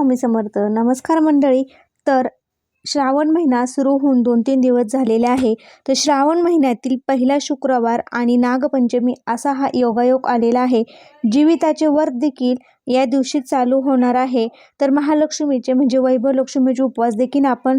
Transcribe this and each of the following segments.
स्वामी समर्थ. नमस्कार मंडळी. तर श्रावण महिना सुरू होऊन दोन तीन दिवस झालेले आहे. तर श्रावण महिन्यातील पहिला शुक्रवार आणि नागपंचमी असा हा योगायोग आलेला आहे. जीविताचे वर्त देखील या दिवशी चालू होणार आहे. तर महालक्ष्मीचे म्हणजे वैभव लक्ष्मीचे उपवास देखील आपण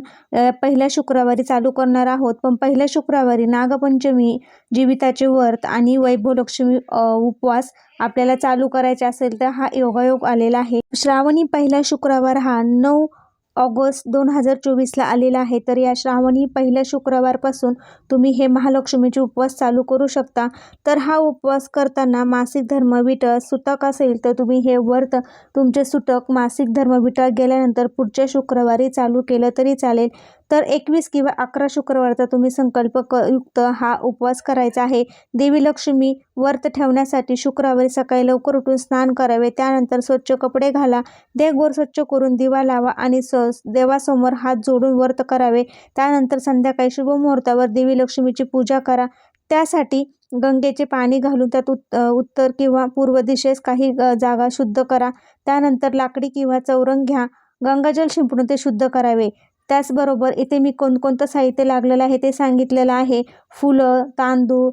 पहिल्या शुक्रवारी चालू करणार आहोत. पण पहिल्या शुक्रवारी नागपंचमी जीविताचे व्रत आणि वैभव लक्ष्मी उपवास आपल्याला चालू करायचे असेल तर हा योगायोग आलेला आहे. श्रावणी पहिला शुक्रवार हा नऊ ऑगस्ट दोन हजार चोवीसला आलेला आहे. तर या श्रावणी पहिल्या शुक्रवारपासून तुम्ही हे महालक्ष्मीचे उपवास चालू करू शकता. तर हा उपवास करताना मासिक धर्म विटळ सुतक असेल तर तुम्ही हे व्रत तुमचे सुतक मासिक धर्म विटळ गेल्यानंतर पुढच्या शुक्रवारी चालू केलं तरी चालेल. तर एकवीस किंवा अकरा शुक्रवारचा तुम्ही संकल्प क युक्त हा उपवास करायचा आहे. देवी लक्ष्मी व्रत ठेवण्यासाठी शुक्रवारी सकाळी लवकर उठून स्नान करावे. त्यानंतर स्वच्छ कपडे घाला. देवघर स्वच्छ करून दिवा लावा आणि स देवासमोर हात जोडून व्रत करावे. त्यानंतर संध्याकाळी शुभ मुहूर्तावर देवी लक्ष्मीची पूजा करा. त्यासाठी गंगेचे पाणी घालून त्यात उत उत्तर किंवा पूर्व दिशेस काही जागा शुद्ध करा. त्यानंतर लाकडी किंवा चौरंग घ्या. गंगाजल शिंपडून ते शुद्ध करावे. त्याचबरोबर इथे मी कोणकोणतं साहित्य लागलेलं आहे ते सांगितलेलं आहे. फुलं तांदूळ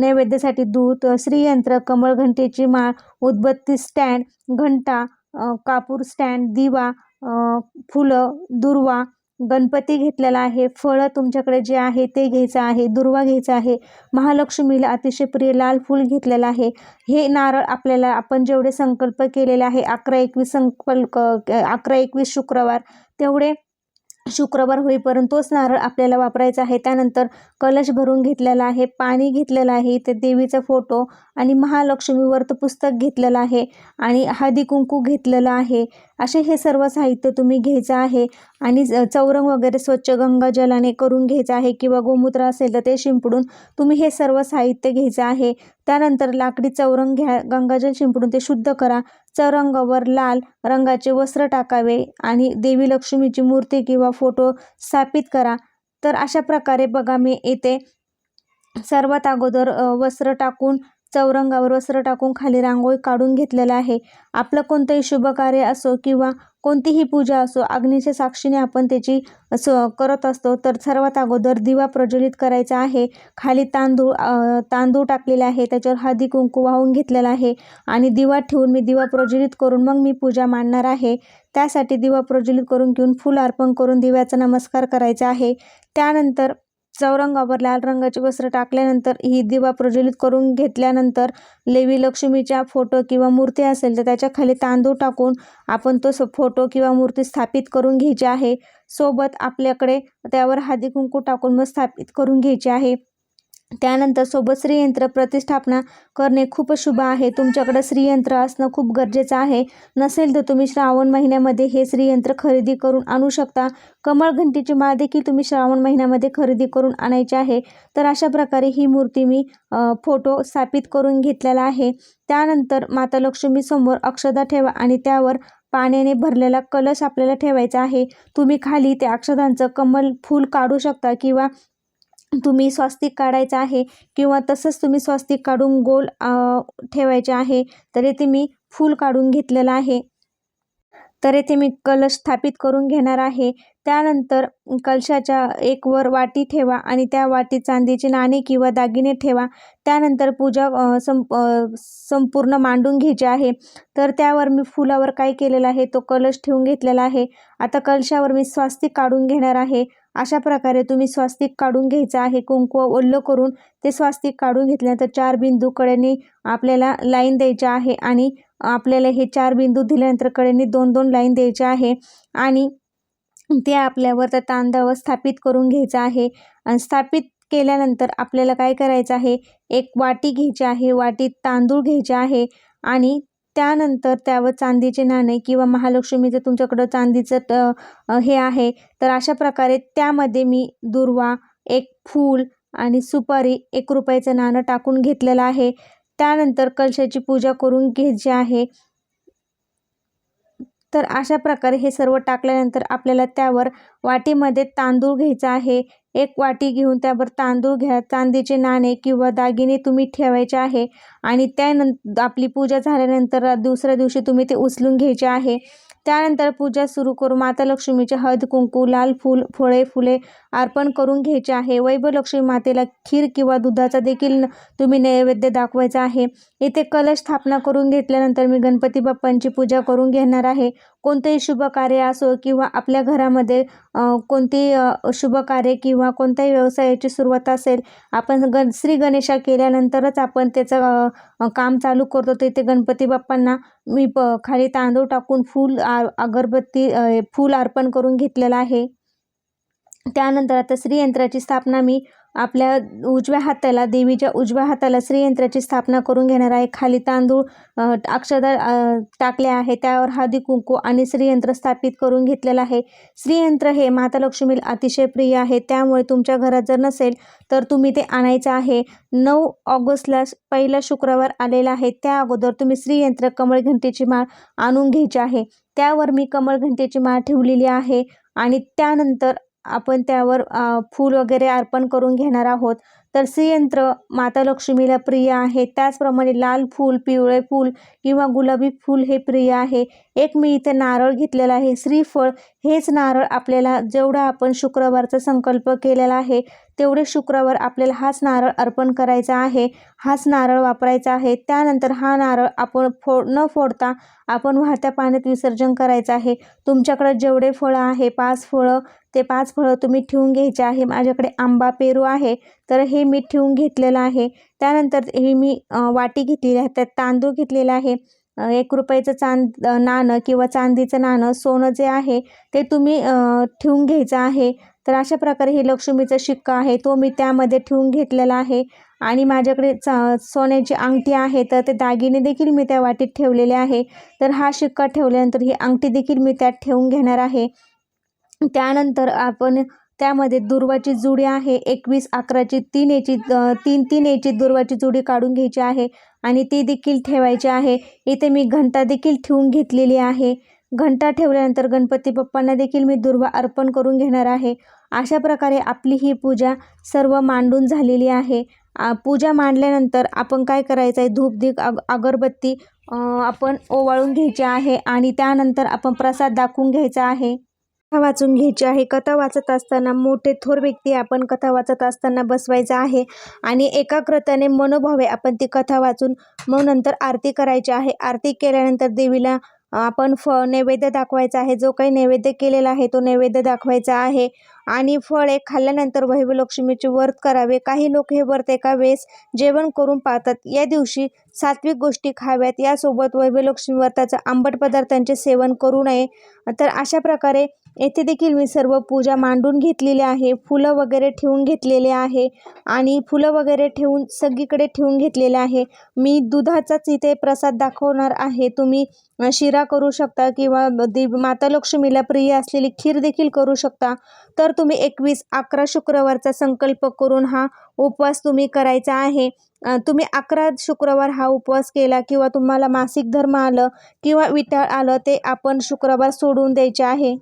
नैवेद्यासाठी दूध श्रीयंत्र कमळघंटेची माळ उदबत्ती स्टँड घंटा कापूर स्टँड दिवा फुलं दुर्वा गणपती घेतलेला आहे. फळं तुमच्याकडे जे आहे ते घ्यायचं आहे दुर्वा घ्यायचा आहे. महालक्ष्मीला अतिशय प्रिय लाल फूल घेतलेलं आहे. हे नारळ आपल्याला आपण जेवढे संकल्प केलेले आहे अकरा एकवीस संकल्प अकरा एकवीस शुक्रवार तेवढे शुक्रवार होईपर्यंत तोच नारळ आपल्याला वापरायचा आहे. त्यानंतर कलश भरून घेतलेला आहे पाणी घेतलेलं आहे इथे देवीचा फोटो आणि महालक्ष्मी व्रत पुस्तक घेतलेलं आहे आणि हळदी कुंकू घेतलेलं आहे. असे हे सर्व साहित्य तुम्ही घ्यायचं आहे आणि ज- चौरंग वगैरे स्वच्छ गंगाजलाने करून घ्यायचं आहे किंवा गोमूत्र असेल तर ते शिंपडून तुम्ही हे सर्व साहित्य घ्यायचं आहे. त्यानंतर लाकडी चौरंग घ्या गंगाजल शिंपडून ते शुद्ध करा. चौरंगावर लाल रंगाचे वस्त्र टाकावे आणि देवी लक्ष्मीची मूर्ती किंवा फोटो स्थापित करा. तर अशा प्रकारे बघा मी येथे सर्वात अगोदर वस्त्र टाकून चौरंगावर वस्त्र टाकून खाली रांगोळी काढून घेतलेलं आहे. आपलं कोणतंही शुभ कार्य असो किंवा कोणतीही पूजा असो अग्नीच्या साक्षीने आपण त्याची असं करत असतो. तर सर्वात अगोदर दिवा प्रज्वलित करायचा आहे. खाली तांदूळ तांदूळ टाकलेले आहे. त्याच्यावर हळदी कुंकू वाहून घेतलेला आहे. आणि दिवा ठेवून मी दिवा प्रज्वलित करून मग मी पूजा मांडणार आहे. त्यासाठी दिवा प्रज्वलित करून घेऊन फूल अर्पण करून दिव्याचा नमस्कार करायचा आहे. त्यानंतर चौरंगावर लाल रंगाचे वस्त्र टाकल्यानंतर ही दिवा प्रज्वलित करून घेतल्यानंतर देवी लक्ष्मीच्या फोटो किंवा मूर्ती असेल तर त्याच्याखाली तांदूळ टाकून आपण तो स- फोटो किंवा मूर्ती स्थापित करून घ्यायची आहे. सोबत आपल्याकडे त्यावर हळदी कुंकू टाकून मग स्थापित करून घ्यायची आहे. त्यानंतर सोबत श्रीयंत्र प्रतिष्ठापना करणे खूप शुभ आहे. तुमच्याकडं श्रीयंत्र असणं खूप गरजेचं आहे. नसेल तर तुम्ही श्रावण महिन्यामध्ये हे श्रीयंत्र खरेदी करून आणू शकता. कमळ घंटीची माळ देखील तुम्ही श्रावण महिन्यामध्ये खरेदी करून आणायची आहे. तर अशा प्रकारे ही मूर्ती मी फोटो स्थापित करून घेतलेला आहे. त्यानंतर माता लक्ष्मीसमोर अक्षदा ठेवा आणि त्यावर पाण्याने भरलेला कलश आपल्याला ठेवायचा आहे. तुम्ही खाली त्या अक्षदांचं कमल फूल काढू शकता किंवा तुम्ही स्वस्तिक काढायचं आहे किंवा तसंच तुम्ही स्वस्तिक काढून गोल ठेवायचे आहे तर येथे मी फूल काढून घेतलेलं आहे. तर येथे मी कलश स्थापित करून घेणार आहे. त्यानंतर कलशाच्या एक वर वाटी ठेवा आणि त्या वाटीत चांदीचे नाणे किंवा दागिने ठेवा. त्यानंतर पूजा संप संपूर्ण मांडून घ्यायची आहे. तर त्यावर मी फुलावर काय केलेलं आहे तो कलश ठेवून घेतलेला आहे. आता कलशावर मी स्वास्तिक काढून घेणार आहे. अशा प्रकारे तुम्ही स्वास्तिक काढून घ्यायचं आहे. कुंकू ओल्लं करून ते स्वास्तिक काढून घेतल्यानंतर चार बिंदू कडेने आपल्याला लाईन द्यायची आहे आणि आपल्याला हे चार बिंदू दिल्यानंतर कडेने दोन दोन लाईन द्यायचे आहे आणि ते आपल्यावर त्या तांदळावर स्थापित करून घ्यायचं आहे. आणि स्थापित केल्यानंतर आपल्याला काय करायचं आहे? एक वाटी घ्यायची आहे. वाटीत तांदूळ घ्यायचे आहे आणि त्यानंतर त्यावर चांदीचे नाणे किंवा महालक्ष्मीचं तुमच्याकडं चांदीचं हे आहे तर अशा प्रकारे त्यामध्ये मी दुर्वा एक फूल आणि सुपारी एक रुपयाचं नाणं टाकून घेतलेलं आहे. त्यानंतर कलशाची पूजा करून घ्यायची आहे. तर अशा प्रकारे हे सर्व टाकल्यानंतर आपल्याला त्यावर वाटीमध्ये तांदूळ घ्यायचा आहे. एक वाटी घेऊन त्यावर तांदूळ घ्या. चांदीचे नाणे किंवा दागिने तुम्ही ठेवायचे आहे. आणि त्यानंतर आपली पूजा झाल्यानंतर दुसऱ्या दिवशी तुम्ही ते उचलून घ्यायचे आहे. त्यानंतर पूजा सुरू करून माता लक्ष्मीचे हळद कुंकू लाल फूल फळे फुले अर्पण करून घ्यायचे आहे. वैभवलक्ष्मी मातेला खीर किंवा दुधाचा देखील तुम्ही नैवेद्य दाखवायचा आहे. इथे कलश स्थापना करून घेतल्यानंतर मी गणपती बाप्पांची पूजा करून घेणार आहे. कोणतेही शुभ कार्य असो किंवा आपल्या घरामध्ये कोणती शुभ कार्य किंवा कोणत्याही व्यवसायाची सुरुवात असेल आपण गण श्री गणेशा केल्यानंतरच आपण त्याचं काम चालू करतो. तिथे गणपती बाप्पांना मी प खाली तांदूळ टाकून फूल आ अगरबत्ती फूल अर्पण करून घेतलेलं आहे. त्यानंतर आता श्रीयंत्राची स्थापना मी आपल्या उजव्या हाताला देवीच्या उजव्या हाताला श्रीयंत्राची स्थापना करून घेणार आहे. खाली तांदूळ अ, अक्षदा टाकले आहे. त्यावर हळदी कुंकू आणि श्रीयंत्र स्थापित करून घेतलेलं आहे. श्रीयंत्र हे माता लक्ष्मीला अतिशय प्रिय आहे. त्यामुळे तुमच्या घरात जर नसेल तर तुम्ही ते आणायचं आहे. नऊ ऑगस्टला पहिला शुक्रवार आलेला आहे. त्या अगोदर तुम्ही श्रीयंत्र कमळघंटेची माळ आणून घ्यायची आहे. त्यावर मी कमळघंटेची माळ ठेवलेली आहे आणि त्यानंतर आपण त्यावर फूल वगैरे अर्पण करून घेणार आहोत. तर श्रीयंत्र माता लक्ष्मीला प्रिय आहे. त्याचप्रमाणे लाल फूल पिवळे फूल किंवा गुलाबी फूल हे प्रिय आहे. एक मी इथे नारळ घेतलेला आहे. श्रीफळ हेच नारळ आपल्याला जेवढा आपण शुक्रवारचा संकल्प केलेला आहे तेवढे शुक्रवार आपल्याला हाच नारळ अर्पण करायचा आहे हाच नारळ वापरायचा आहे. त्यानंतर हा नारळ आपण फोड न फोडता आपण वाहत्या पाण्यात विसर्जन करायचं आहे. तुमच्याकडे जेवढे फळं आहे पाच फळं ते पाच फळं तुम्ही ठेवून घ्यायचे आहे. माझ्याकडे आंबा पेरू आहे तर हे मी ठेवून घेतलेलं आहे. त्यानंतर हे मी वाटी घेतलेली आहे त्यात तांदूळ घेतलेला आहे. एक रुपयाचं चांद नाणं किंवा चांदीचं नाणं सोनं जे आहे ते तुम्ही ठेवून घ्यायचं आहे. तर अशा प्रकारे हे लक्ष्मीचा शिक्का आहे. तो मी त्यामध्ये ठेवून घेतलेला आहे. आणि माझ्याकडे चा सोन्याची अंगठी आहे. तर ते दागिने देखील मी त्या वाटीत ठेवलेले आहे. तर हा शिक्का ठेवल्यानंतर ही अंगठी देखील मी त्यात ठेवून घेणार आहे. त्यानंतर आपण त्यामध्ये दुर्वाची जुडी आहे. एकवीस अकराची तीन याची तीन तीन याची दुर्वाची जुडी काढून घ्यायची आहे. आणि ती देखील ठेवायची आहे. इथे मी घंटा देखील ठेवून घेतलेली आहे. घंटा ठेवल्यानंतर गणपती बाप्पांना देखील मी दुर्वा अर्पण करून घेणार आहे. अशा प्रकारे आपली ही पूजा सर्व मांडून झालेली आहे. पूजा मांडल्यानंतर आपण काय करायचं आहे धूप दीप अग अगरबत्ती आपण ओवाळून घ्यायची आहे आणि त्यानंतर आपण प्रसाद दाखवून घ्यायचा आहे. कथा वाचून घ्यायची आहे. कथा वाचत असताना मोठे थोर व्यक्ती आपण कथा वाचत असताना बसवायचं आहे आणि एकाग्रतेने मनोभावे आपण ती कथा वाचून मग नंतर आरती करायची आहे. आरती केल्यानंतर देवीला आपण फ नैवेद्य दाखवायचा आहे. जो काही नैवेद्य केलेला आहे तो नैवेद्य दाखवायचा आहे. आणि फळ एक खाल्ल्यानंतर वैभवलक्ष्मीचे व्रत करावे. काही लोक हे व्रत एका वेळेस जेवण करून पाळतात या दिवशी सात्विक गोष्टी खाव्यात. यासोबत वैभवलक्ष्मी व्रताचं आंबट पदार्थांचे सेवन करू नये. तर अशा प्रकारे येथे देखील मी सर्व पूजा मांडून घेतलेली आहे फुलं वगैरे ठेवून घेतलेले आहे आणि फुलं वगैरे ठेवून सगळीकडे ठेवून घेतलेले आहे. मी दुधाचाच इथे प्रसाद दाखवणार आहे. तुम्ही शिरा करू शकता किंवा देव माता लक्ष्मीला प्रिय असलेली खीर देखील करू शकता. तर तुम्ही एकवीस अकरा शुक्रवारचा संकल्प करून हा उपवास तुम्ही करायचा आहे. तुम्ही अकरा शुक्रवार हा उपवास केला किंवा तुम्हाला मासिक धर्म आलं किंवा विटाळ आलं ते आपण शुक्रवार सोडून द्यायचे आहे.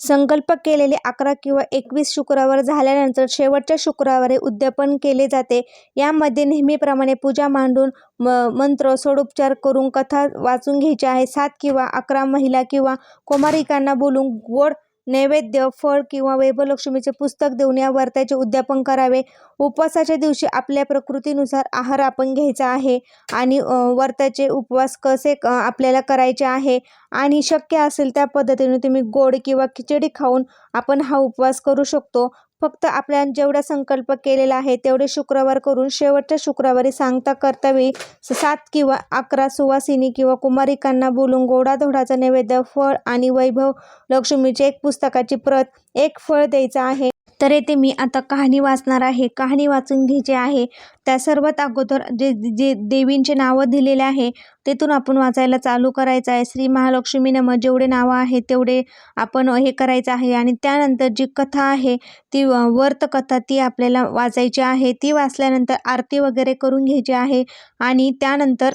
संकल्प केलेले अकरा किंवा एकवीस शुक्रवार झाल्यानंतर शेवटच्या शुक्रवारी उद्यापन केले जाते. यामध्ये नेहमीप्रमाणे पूजा मांडून म मंत्र सोडोपचार करून कथा वाचून घ्यायची आहे. सात किंवा अकरा महिला किंवा कुमारिकांना बोलून गोड नैवेद्य फळ किंवा वैभवलक्ष्मीचे पुस्तक देऊन या व्रताचे उद्यापन करावे. उपवासाच्या दिवशी आपल्या प्रकृतीनुसार आहार आपण घ्यायचा आहे आणि अ, व्रताचे उपवास कसे आपल्याला करायचे आहे आणि शक्य असेल त्या पद्धतीने तुम्ही गोड किंवा खिचडी खाऊन आपण हा उपवास करू शकतो. फक्त आपल्या जेवढा संकल्प केलेला आहे तेवढे शुक्रवार करून शेवटच्या शुक्रवारी सांगता कर्तव्य सात किंवा अकरा सुवासिनी किंवा कुमारिकांना बोलून गोडाधोडाचा नैवेद्य फळ आणि वैभव लक्ष्मीचे एक पुस्तकाची प्रत एक फळ द्यायचं आहे. तर येथे मी आता कहाणी वाचणार आहे. कहाणी वाचून घ्यायची आहे. त्या सर्वात अगोदर जे जे देवींचे नावं दिलेले आहे तेथून आपण वाचायला चालू करायचं आहे. श्री महालक्ष्मी नम जेवढे नावं आहे तेवढे आपण हे करायचं आहे. आणि त्यानंतर जी कथा आहे ती व- वर्तकथा ती आपल्याला वाचायची आहे. ती वाचल्यानंतर आरती वगैरे करून घ्यायची आहे. आणि त्यानंतर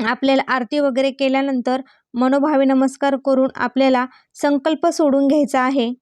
आपल्याला आरती वगैरे केल्यानंतर मनोभावे नमस्कार करून आपल्याला संकल्प सोडून घ्यायचा आहे.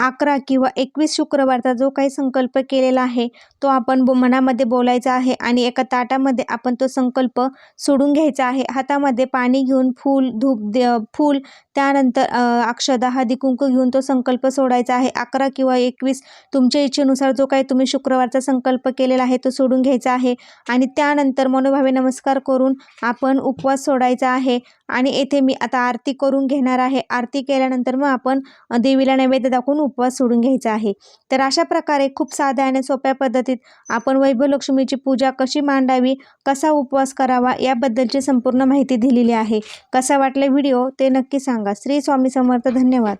अकरा किंवा एकवीस शुक्रवारचा जो काही संकल्प केलेला आहे तो आपण बो मनामध्ये बोलायचा आहे आणि एका ताटामध्ये आपण तो संकल्प सोडून घ्यायचा आहे. हातामध्ये पाणी घेऊन फूल धूप दे फूल त्यानंतर अक्षदा हळदी कुंकू घेऊन तो संकल्प सोडायचा आहे. अकरा किंवा एकवीस तुमच्या इच्छेनुसार जो काही तुम्ही शुक्रवारचा संकल्प केलेला आहे तो सोडून घ्यायचा आहे. आणि त्यानंतर मनोभावे नमस्कार करून आपण उपवास सोडायचा आहे आणि येथे मी आता आरती करून घेणार आहे. आरती केल्यानंतर मग आपण देवीला नैवेद्य दाखवून उपवास सोडून घ्यायचा आहे. तर अशा प्रकारे खूप साध्या आणि सोप्या पद्धतीत आपण वैभवलक्ष्मीची पूजा कशी मांडावी कसा उपवास करावा याबद्दलची संपूर्ण माहिती दिलेली आहे. कसा वाटला व्हिडिओ ते नक्की सांगा. श्री स्वामी समर्थ धन्यवाद.